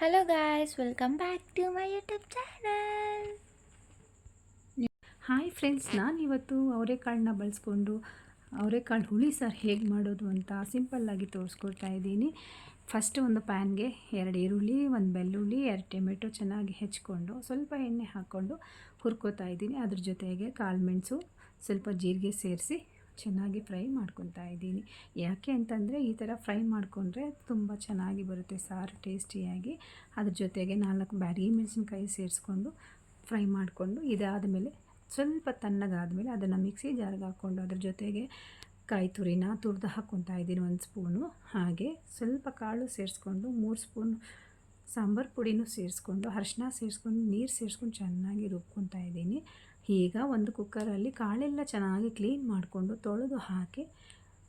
Hello guys welcome back to my YouTube channel hi friends ನಾನು ಇವತ್ತು ಅವರೆಕಾಳನ್ನ ಬಳಸ್ಕೊಂಡು, ಅವರೆಕಾಳು ಹುಳಿ ಸಾರು ಹೇಗೆ ಮಾಡೋದು ಅಂತ ಸಿಂಪಲ್ಲಾಗಿ ತೋರಿಸ್ಕೊಡ್ತಾ ಇದ್ದೀನಿ. ಫಸ್ಟ್ ಒಂದು ಪ್ಯಾನ್ಗೆ ಎರಡು ಈರುಳ್ಳಿ, ಒಂದು ಬೆಳ್ಳುಳ್ಳಿ, ಎರಡು ಟೊಮೆಟೊ ಚೆನ್ನಾಗಿ ಹೆಚ್ಕೊಂಡು, ಸ್ವಲ್ಪ ಎಣ್ಣೆ ಹಾಕ್ಕೊಂಡು ಹುರ್ಕೋತಾ ಇದ್ದೀನಿ. ಅದ್ರ ಜೊತೆಗೆ ಕಾಳು ಮೆಣಸು ಸ್ವಲ್ಪ ಜೀರಿಗೆ ಸೇರಿಸಿ ಚೆನ್ನಾಗಿ ಫ್ರೈ ಮಾಡ್ಕೊತಾ ಇದ್ದೀನಿ. ಯಾಕೆ ಅಂತಂದರೆ ಈ ಥರ ಫ್ರೈ ಮಾಡಿಕೊಂಡ್ರೆ ತುಂಬ ಚೆನ್ನಾಗಿ ಬರುತ್ತೆ ಸಾರು ಟೇಸ್ಟಿಯಾಗಿ. ಅದ್ರ ಜೊತೆಗೆ ನಾಲ್ಕು ಬ್ಯಾರಿ ಮೆಣಸಿನ್ಕಾಯಿ ಸೇರಿಸ್ಕೊಂಡು ಫ್ರೈ ಮಾಡಿಕೊಂಡು ಇದಾದ ಮೇಲೆ ಸ್ವಲ್ಪ ತಣ್ಣಗಾದಮೇಲೆ ಅದನ್ನು ಮಿಕ್ಸಿ ಜಾರ್ಗೆ ಹಾಕ್ಕೊಂಡು ಅದ್ರ ಜೊತೆಗೆ ಕಾಯಿ ತುರಿನ ತುರಿದು ಹಾಕ್ಕೊತಾ ಇದ್ದೀನಿ ಒಂದು ಸ್ಪೂನು. ಹಾಗೆ ಸ್ವಲ್ಪ ಕಾಳು ಸೇರಿಸ್ಕೊಂಡು ಮೂರು ಸ್ಪೂನ್ ಸಾಂಬಾರು ಪುಡಿನೂ ಸೇರಿಸ್ಕೊಂಡು ಅರ್ಶಿನ ಸೇರಿಸ್ಕೊಂಡು ನೀರು ಸೇರಿಸ್ಕೊಂಡು ಚೆನ್ನಾಗಿ ರುಬ್ಕೊತಾ ಇದ್ದೀನಿ. ಈಗ ಒಂದು ಕುಕ್ಕರಲ್ಲಿ ಕಾಳೆಲ್ಲ ಚೆನ್ನಾಗಿ ಕ್ಲೀನ್ ಮಾಡಿಕೊಂಡು ತೊಳೆದು ಹಾಕಿ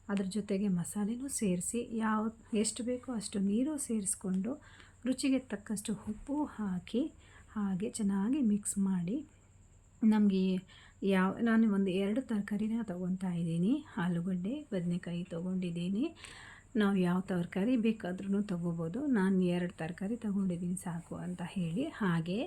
ಅದ್ರ ಜೊತೆಗೆ ಮಸಾಲೆನೂ ಸೇರಿಸಿ ಯಾವ ಎಷ್ಟು ಬೇಕೋ ಅಷ್ಟು ನೀರು ಸೇರಿಸ್ಕೊಂಡು ರುಚಿಗೆ ತಕ್ಕಷ್ಟು ಉಪ್ಪು ಹಾಕಿ ಹಾಗೆ ಚೆನ್ನಾಗಿ ಮಿಕ್ಸ್ ಮಾಡಿ ನಮಗೆ ಯಾವ ನಾನು ಒಂದು ಎರಡು ತರಕಾರಿನ ತೊಗೊತಾ ಇದ್ದೀನಿ, ಆಲೂಗಡ್ಡೆ, ಬದನೆಕಾಯಿ ತೊಗೊಂಡಿದ್ದೀನಿ. ನಾವು ಯಾವ ತರಕಾರಿ ಬೇಕಾದ್ರೂ ತಗೋಬೋದು. ನಾನು ಎರಡು ತರಕಾರಿ ತೊಗೊಂಡಿದ್ದೀನಿ ಸಾಕು ಅಂತ ಹೇಳಿ. ಹಾಗೆ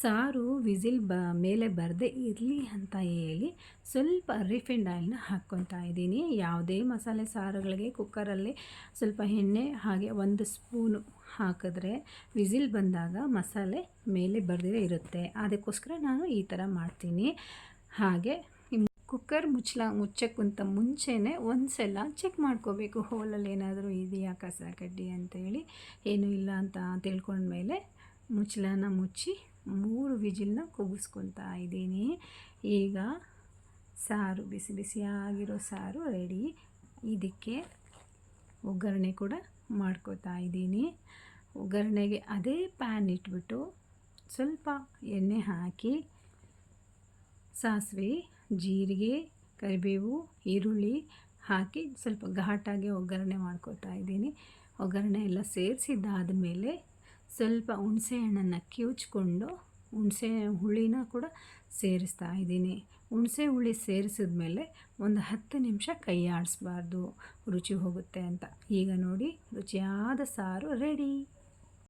ಸಾರು ವಿಸಿಲ್ ಬ, ಮೇಲೆ ಬರದೇ ಇರಲಿ ಅಂತ ಹೇಳಿ ಸ್ವಲ್ಪ ರಿಫೈಂಡ್ ಆಯಿಲ್ನ ಹಾಕ್ಕೊತಾ ಇದ್ದೀನಿ. ಯಾವುದೇ ಮಸಾಲೆ ಸಾರುಗಳಿಗೆ ಕುಕ್ಕರಲ್ಲಿ ಸ್ವಲ್ಪ ಎಣ್ಣೆ, ಹಾಗೆ ಒಂದು ಸ್ಪೂನು ಹಾಕಿದ್ರೆ ವಿಸಿಲ್ ಬಂದಾಗ ಮಸಾಲೆ ಮೇಲೆ ಬರ್ದೇ ಇರುತ್ತೆ. ಅದಕ್ಕೋಸ್ಕರ ನಾನು ಈ ಥರ ಮಾಡ್ತೀನಿ. ಹಾಗೆ ಕುಕ್ಕರ್ ಮುಚ್ಚಲ ಮುಚ್ಚಕ್ಕಿಂತ ಮುಂಚೆನೇ ಒಂದು ಸಲ ಚೆಕ್ ಮಾಡ್ಕೋಬೇಕು ಹೋಲಲ್ಲಿ ಏನಾದರೂ ಇದೆಯಾ ಕಸ ಕಡ್ಡಿ ಅಂತೇಳಿ ಏನೂ ಇಲ್ಲ ಅಂತ ತಿಳ್ಕೊಂಡ್ಮೇಲೆ ಮುಚ್ಚಲನ ಮುಚ್ಚಿ ಮೂರು ವಿಜಿಲ್ನ ಕೂಗಿಸ್ಕೊತಾ ಇದ್ದೀನಿ. ಈಗ ಸಾರು, ಬಿಸಿ ಬಿಸಿಯಾಗಿರೋ ಸಾರು ರೆಡಿ ಇದಕ್ಕೆ ಒಗ್ಗರಣೆ ಕೂಡ ಮಾಡ್ಕೋತಾ ಇದ್ದೀನಿ. ಒಗ್ಗರಣೆಗೆ ಅದೇ ಪ್ಯಾನ್ ಇಟ್ಬಿಟ್ಟು ಸ್ವಲ್ಪ ಎಣ್ಣೆ ಹಾಕಿ ಸಾಸಿವೆ ಜೀರಿಗೆ, ಕರಿಬೇವು, ಈರುಳ್ಳಿ ಹಾಕಿ ಸ್ವಲ್ಪ ಘಾಟಾಗಿ ಒಗ್ಗರಣೆ ಮಾಡ್ಕೋತಾ ಇದ್ದೀನಿ. ಒಗ್ಗರಣೆ ಎಲ್ಲ ಸೇರಿಸಿದ್ದಾದ ಮೇಲೆ ಸ್ವಲ್ಪ ಹುಣಸೆ ಹಣ್ಣನ್ನು ಕಿವುಚ್ಕೊಂಡು ಹುಣಸೆ ಹುಳಿನ ಕೂಡ ಸೇರಿಸ್ತಾ ಇದ್ದೀನಿ. ಹುಣಸೆ ಹುಳಿ ಸೇರಿಸಿದ ಮೇಲೆ ಒಂದು ಹತ್ತು ನಿಮಿಷ ಕೈ ಆಡಿಸ್ಬಾರ್ದು. ರುಚಿ ಹೋಗುತ್ತೆ ಅಂತ. ಈಗ ನೋಡಿ, ರುಚಿಯಾದ ಸಾರು ರೆಡಿ.